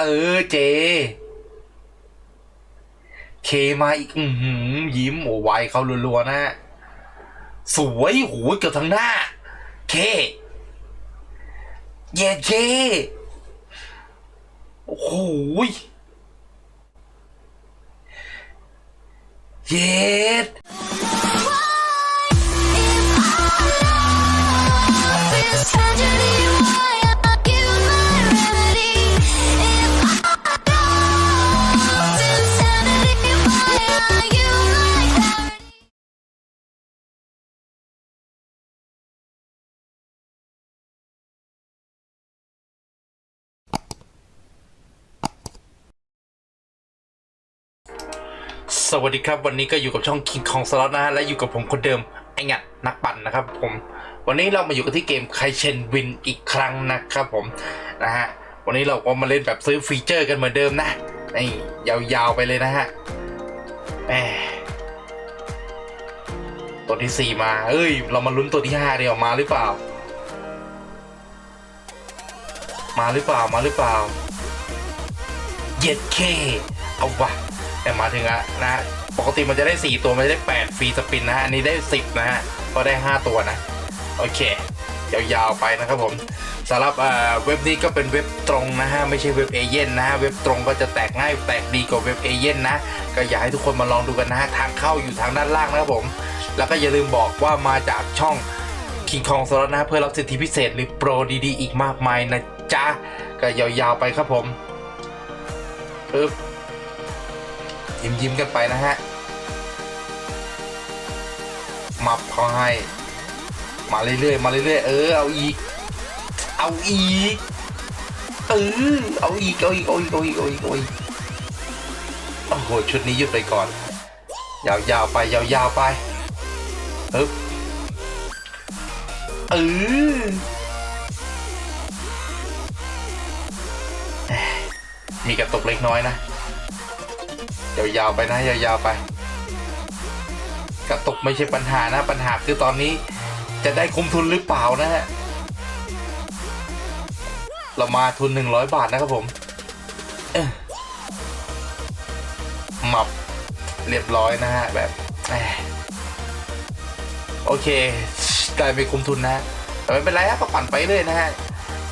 เออเจ เคมาอีกอือหือยิ้มโอ้ไวเขารัวๆนะ สวยโหเกือบทั้งหน้า เค เย็ดเค โอ้โหยเย็ด สวัสดีครับวันนี้ก็อยู่กับช่อง King Kong Slot นะฮะและอยู่กับผมคนเดิมไอ้งัดนักปั่นนะครับผมวันนี้เรามาอยู่กันที่เกมไคเชนวินอีกครั้งนะครับผมนะฮะวันนี้เราก็มาเล่นแบบซื้อฟีเจอร์กันเหมือนเดิมนะนี่ยาวๆไปเลยนะฮะแหมตัวที่สี่มาเอ้ย เรามาลุ้นตัวที่ห้าเดียวมาหรือเปล่า มาหรือเปล่ามาหรือเปล่าเย็ดเคเอาวะ แต่มาถึงอะนะปกติมันจะได้ 4 ตัวมันจะได้ 8 ฟรีสปินนะฮะอันนี้ได้ 10 นะฮะก็ได้ 5 ตัวนะ โอเค ยาวๆไปนะครับผมสำหรับเอ่อเว็บนี้ก็เป็นเว็บตรงนะฮะไม่ใช่เว็บเอเย่นนะฮะเว็บตรงก็จะแตกง่ายแตกดีกว่าเว็บเอเย่นนะก็อยากให้ทุกคนมาลองดูกันนะฮะทางเข้าอยู่ทางด้านล่างนะครับผม แล้วก็อย่าลืมบอกว่ามาจากช่อง King Kong สล็อตนะฮะเพื่อรับสิทธิพิเศษหรือโปรดีๆอีกมากมายนะจ๊ะก็ยาวๆไปครับผมปึ๊บ ยิ้มยิ้มกันไปนะฮะมับเขาให้ มาเรื่อยๆ มาเรื่อยๆ เออ เอาอีก เอาอีก เออ เอาอีก เอาอีก เอาอีก เอาอีก เอาอีก เอาอีก โอ้โห ชุดนี้หยุดไปก่อน ยาวๆ ไป ยาวๆ ไปปึ๊บเออม่มีกระตุกเล็กน้อยนะ ยาวๆไปนะยาวๆไป กระตุกไม่ใช่ปัญหานะปัญหาคือตอนนี้จะได้คุ้มทุนหรือเปล่านะฮะเรามาทุน 100 บาทนะครับผมหมับเรียบร้อยนะฮะแบบโอเคได้ไปคุ้มทุนนะแต่ไม่เป็นไรฮะก็ปั่นไปเรื่อยนะฮะ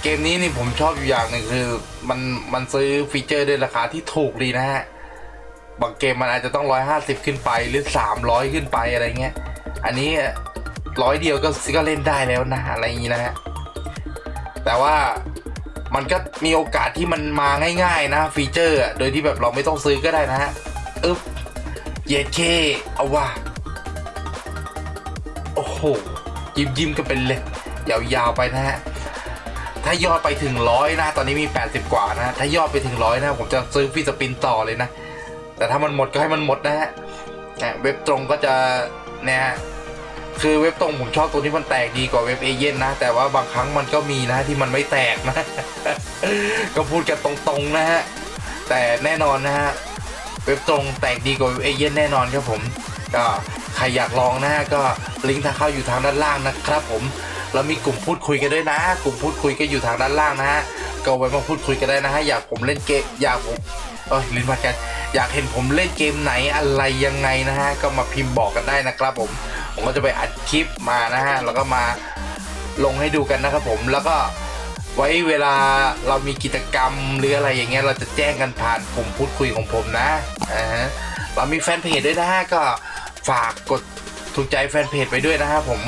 เกมนี้นี่ผมชอบอยู่อย่างหนึ่งคือ มันมันซื้อฟีเจอร์ด้วยราคาที่ถูกดีนะฮะ บางเกมมันอาจจะต้อง150ขึ้นไปหรือ300ขึ้นไปอะไรเงี้ย อันนี้ร้อยเดียวก็ก็เล่นได้แล้วนะอะไรอย่างนี้นะฮะ แต่ว่ามันก็มีโอกาสที่มันมาง่ายๆนะฟีเจอร์อะโดยที่แบบเราไม่ต้องซื้อก็ได้นะฮะอึ๊บเยเคเอาว่าโอ้โห ยิ้มยิ้มๆกันเป็นเลย ยาวๆไปนะฮะ ถ้ายอดไปถึงร้อยนะ ตอนนี้มี 80 กว่านะ ถ้ายอดไปถึงร้อยนะ ผมจะซื้อฟีสปินต่อเลยนะ แต่ถ้ามันหมดก็ให้มันหมดนะฮะนะเว็บตรงก็จะเนี่ยคือเว็บตรงผมชอบตรงที่มันแตกดีกว่าเว็บเอเย่นนะ แต่ว่าบางครั้งมันก็มีนะที่มันไม่แตกนะ ก็พูดกันตรงๆนะฮะ แต่แน่นอนนะฮะ เว็บตรงแตกดีกว่าเว็บเอเย่นแน่นอนครับผม ก็ใครอยากลองนะฮะก็ลิงก์ทางเข้าอยู่ทางด้านล่างนะครับผมแล้วมีกลุ่มพูดคุยกันด้วยนะ กลุ่มพูดคุยก็อยู่ทางด้านล่างนะฮะ ก็ไว้มาพูดคุยกันได้นะฮะ อยากผมเล่นเกมอยากผม เอ้ยลินพัดกันอยากเห็นผมเล่นเกมไหนอะไรยังไงนะฮะ ก็มาพิมพ์บอกกันได้นะครับผม ผมก็จะไปอัดคลิปมานะฮะ แล้วก็มาลงให้ดูกันนะครับผม แล้วก็ไว้เวลาเรามีกิจกรรมหรืออะไรอย่างเงี้ยเราจะแจ้งกันผ่านกลุ่มพูดคุยของผมนะอ่าฮะเรามีแฟนเพจด้วยนะฮะก็ฝากกดถูกใจแฟนเพจไปด้วยนะฮะผม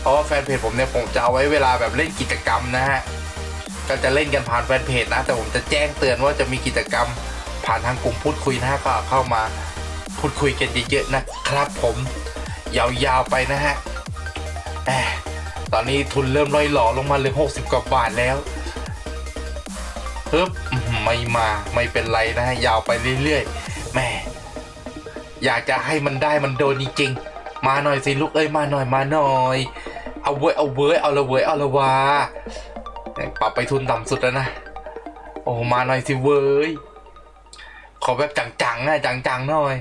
เพราะว่าแฟนเพจผมเนี่ยผมจะเอาไว้เวลาแบบเล่นกิจกรรมนะฮะก็จะเล่นกันผ่านแฟนเพจนะ แต่ผมจะแจ้งเตือนว่าจะมีกิจกรรม ผ่านทางกลุ่มพูดคุยนะฮะก็เข้ามาพูดคุยกันเยอะๆนะครับผมยาวๆไปนะฮะแหมตอนนี้ทุนเริ่มร่อยหล่อลงมาเหลือ60 กว่าบาทแล้วฮึบไม่มาไม่เป็นไรนะฮะยาวไปเรื่อยๆแม่อยากจะให้มันได้มันโดนจริงๆมาหน่อยสิลูกเอ้ยมาหน่อยมาหน่อย เอาเว้ยเอาเว้ยเอาละเว้ยเอาละวาปรับไปทุนต่ำสุดแล้วนะโอ้มาหน่อยสิเว้ย อแบบจังๆนะจังๆหน่อย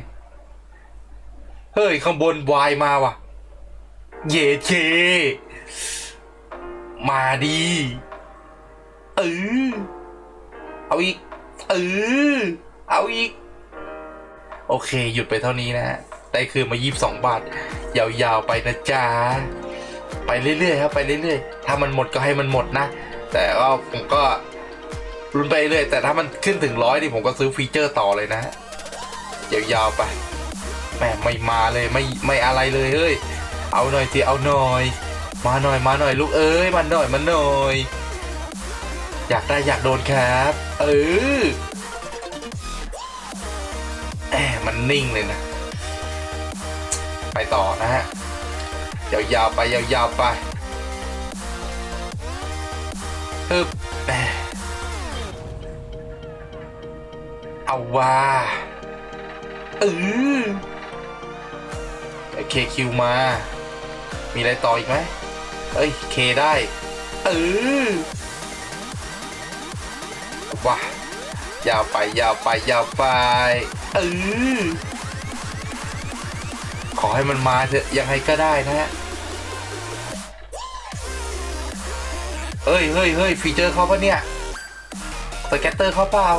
เฮ้ย ข้างบนวายมาว่ะ เยเคมาดีเออเอาอีกเออเอาอีก โอเค หยุดไปเท่านี้นะฮะได้คืนมา22บาท ยาวๆไปนะจ๊ะ ไปเรื่อยๆครับ ไปเรื่อยๆ ถ้ามันหมดก็ให้มันหมดนะ แต่ก็ผมก็ รุนไปเรื่อยแต่ถ้ามันขึ้นถึงร้อยนี่ผมก็ซื้อฟีเจอร์ต่อเลยนะฮะยาวๆไปแหมไม่มาเลยไม่ไม่อะไรเลยเฮ้ยเอาหน่อยสิเอาหน่อย มาหน่อยมาหน่อยลูกเอ้ยมาหน่อยมาหน่อย อยากได้อยากโดนครับ เออแหมมันนิ่งเลยนะ ไปต่อนะฮะยาวๆไปยาวๆไปฮึบแหม เอาว่าเออเคคิวมา มีอะไรต่ออีกไหมเอ้ยเคได้เออว้ายาวไปยาวไปยาวไปเออขอให้มันมาเถอะยังไงก็ได้นะฮะเฮ้ยเฮ้ยเฮ้ยฟีเจอร์เขาปะเนี่ยสแกตเตอร์เขาเปล่า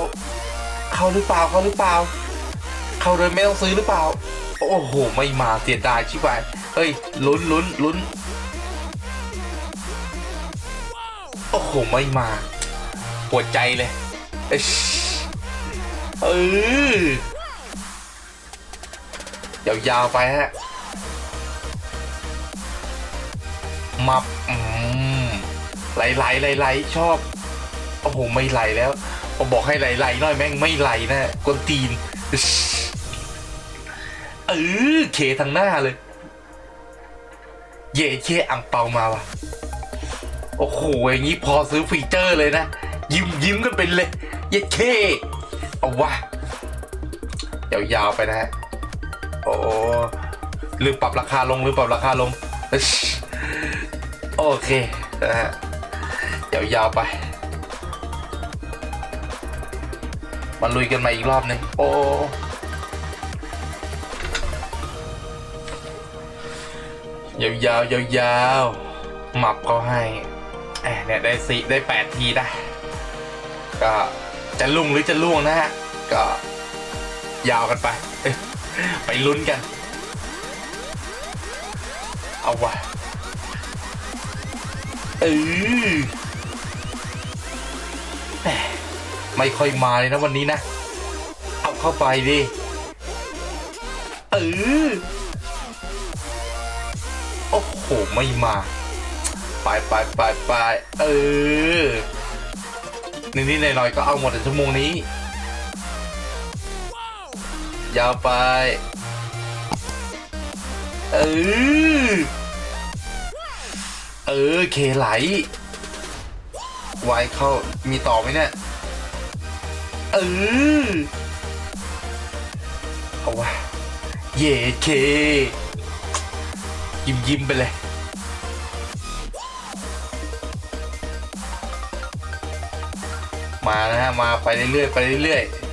เข้าหรือเปล่าเข้าหรือเปล่า เข้าโดยไม่ต้องซื้อหรือเปล่า โอ้โห ไม่มาเสียดายชิบหายเฮ้ยลุ้นลุ้นลุ้นโอ้โห ไม่มาปวดใจเลยเอยเอยาวๆไปฮะมับอืมไหลไหลไหลไหลชอบ โอ้โห ไม่ไหลแล้ว ผมบอกให้ไหลไหลน่อยแม่งไม่ไหลนะกวนตีนเออเคทางหน้าเลย เย่เคอังเปามาว่ะ โอ้โหอย่างนี้พอซื้อฟีเจอร์เลยนะ ยิ้มยิ้มกันเป็นเลย เย่เคเอาวะยาวๆไปนะฮะโอ้ลืมปรับราคาลงลืมปรับราคาลง โอเคนะฮะยาวๆไป มาลุยกันมาอีกรอบหนึงโอ้ยาวยาวยาวยาวหมับเขาให้แอบเนี่ยได้สี่ได้แปดทีได้ ก็จะลุ่งหรือจะล่วงนะฮะ ก็ยาวกันไป ไปลุ้นกัน เอาวะเออ ไม่ค่อยมาเลยนะวันนี้นะ เอาเข้าไปดิเออโอ้โห ไม่มา ไปไปไปไปเออนิดนิดหน่อยหน่อยๆก็เอาหมดในชั่วโมงนี้ ยาวไป เออ เออ เคไหล ไวเข้า มีต่อไหมเนี่ย ออเอาวะเย่เค ยิ้มยิ้มไปเลย มานะฮะ มาไปเรื่อยๆไปเรื่อยๆ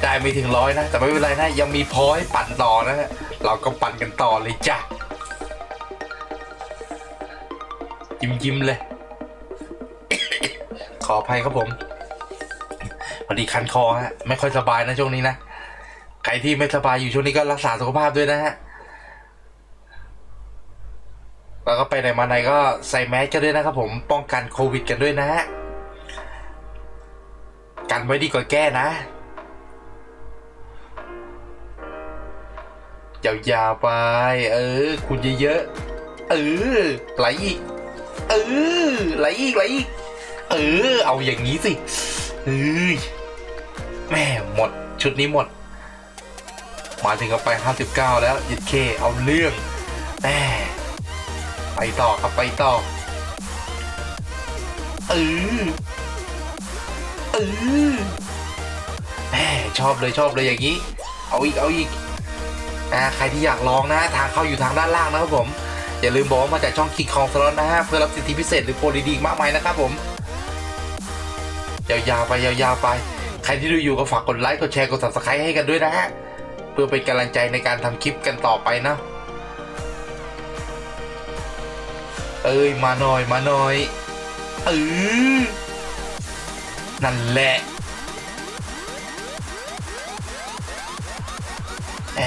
ได้ไม่ถึงร้อยนะ แต่ไม่เป็นไรนะ ยังมีพอให้ปั่นต่อนะฮะ เราก็ปั่นกันต่อเลยจ้ะ ยิ้มยิ้มเลย ขออภัยครับผมพอดีคันคอฮะไม่ค่อยสบายนะช่วงนี้นะใครที่ไม่สบายอยู่ช่วงนี้ก็รักษาสุขภาพด้วยนะฮะแล้วก็ไปไหนมาไหนก็ใส่แมสกันด้วยนะครับผมป้องกันโควิดกันด้วยนะฮะกันไว้ดีกว่าแก้นะยาวๆไป เออ คุณเยอะๆเออไหลอีก เออไหลอีกไหลอีก เออ เอาอย่างนี้สิเอ้ยแม่หมดชุดนี้หมด มาถึงก็ไป 59 แล้วยิดเคเอาเรื่องแม่ไปต่อครับไปต่อเออเออแม่ชอบเลยชอบเลยอย่างนี้ เอาอีกเอาอีกอ่าใครที่อยากลองนะ ทางเข้าอยู่ทางด้านล่างนะครับผม อย่าลืมบอกว่ามาจากช่องคิกคองสล็อตนะฮะเพื่อรับสิทธิพิเศษหรือโปรดีๆมากมายนะครับผม ยาวๆไปยาวๆไป ใครที่ดูอยู่ก็ฝากกดไลค์กดแชร์กด subscribe ให้กันด้วยนะฮะเพื่อเป็นกำลังใจในการทำคลิปกันต่อไปนะ เอ้ยมาหน่อยมาหน่อยเออนั่นแหละแหม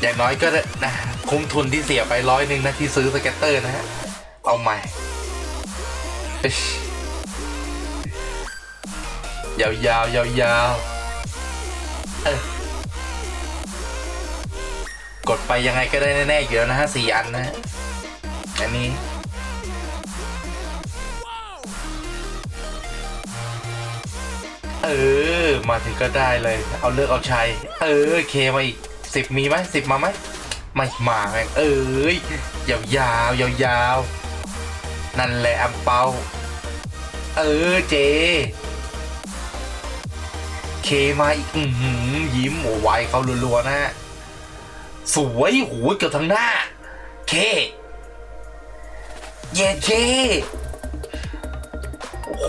อย่างน้อยก็ได้นะคุ้มทุนที่เสียไปร้อยหนึ่งนะที่ซื้อสเก็ตเตอร์นะฮะ เอาใหม่ ยาวยาวยาวยาวๆเออกดไปยังไงก็ได้แน่ๆอยู่แล้วนะฮะสี่อันนะอันนี้เออ มาถึงก็ได้เลย เอาเลือกเอาชัย เออ เคมาอีกสิบมีไหมสิบมาไหมไม่มาแม่งเอ้ยยาวยาวยาวยาวนั่นแหละอัมเปา เออเจ เคมาอีกอือหือยิ้มโอ้ไวเขารัวๆนะฮะสวยโหเกือบทั้งหน้า เคเย้เคโอ้โห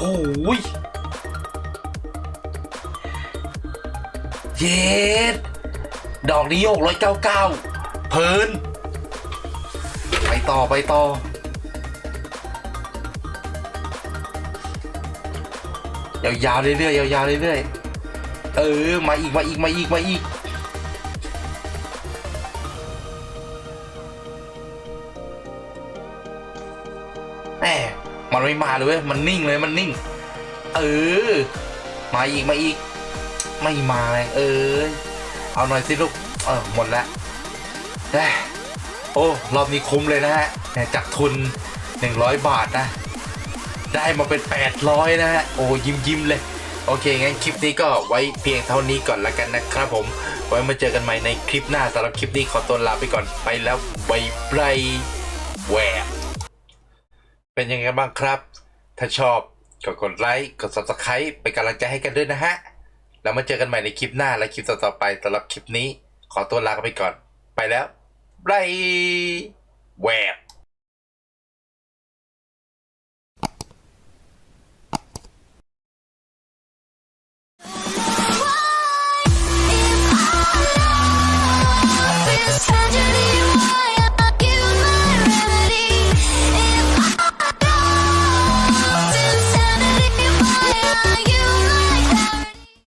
ยเย็ดดอกนี้โยกร้อยเก้าเก้าเพลินไปต่อไปต่อยาวๆเรื่อยๆยาวๆเรื่อยๆ เออ มาอีก มาอีก มาอีก มาอีก แหมมันไม่มาเลยเว้ย มันนิ่งเลย มันนิ่ง เออ มาอีก มาอีก ไม่มาเลยเอ้ยเอาหน่อยสิลูก เออ หมดแล้วแหมโอ้ รอบนี้คุ้มเลยนะฮะจากทุน 100 บาทนะ ได้มาเป็น 800 นะฮะ โอ้ ยิ้มยิ้มเลย โอเคงั้นคลิปนี้ก็ไว้เพียงเท่านี้ก่อนละกันนะครับผม ไว้มาเจอกันใหม่ในคลิปหน้าสำหรับคลิปนี้ขอตัวลาไปก่อนไปแล้วบายบายแหวกเป็นยังไงบ้างครับ ถ้าชอบก็กดไลค์กด subscribe เป็นกำลังใจให้กันด้วยนะฮะ แล้วมาเจอกันใหม่ในคลิปหน้าและคลิปต่อๆไปสำหรับคลิปนี้ ขอตัวลาไปก่อน ไปแล้วบาย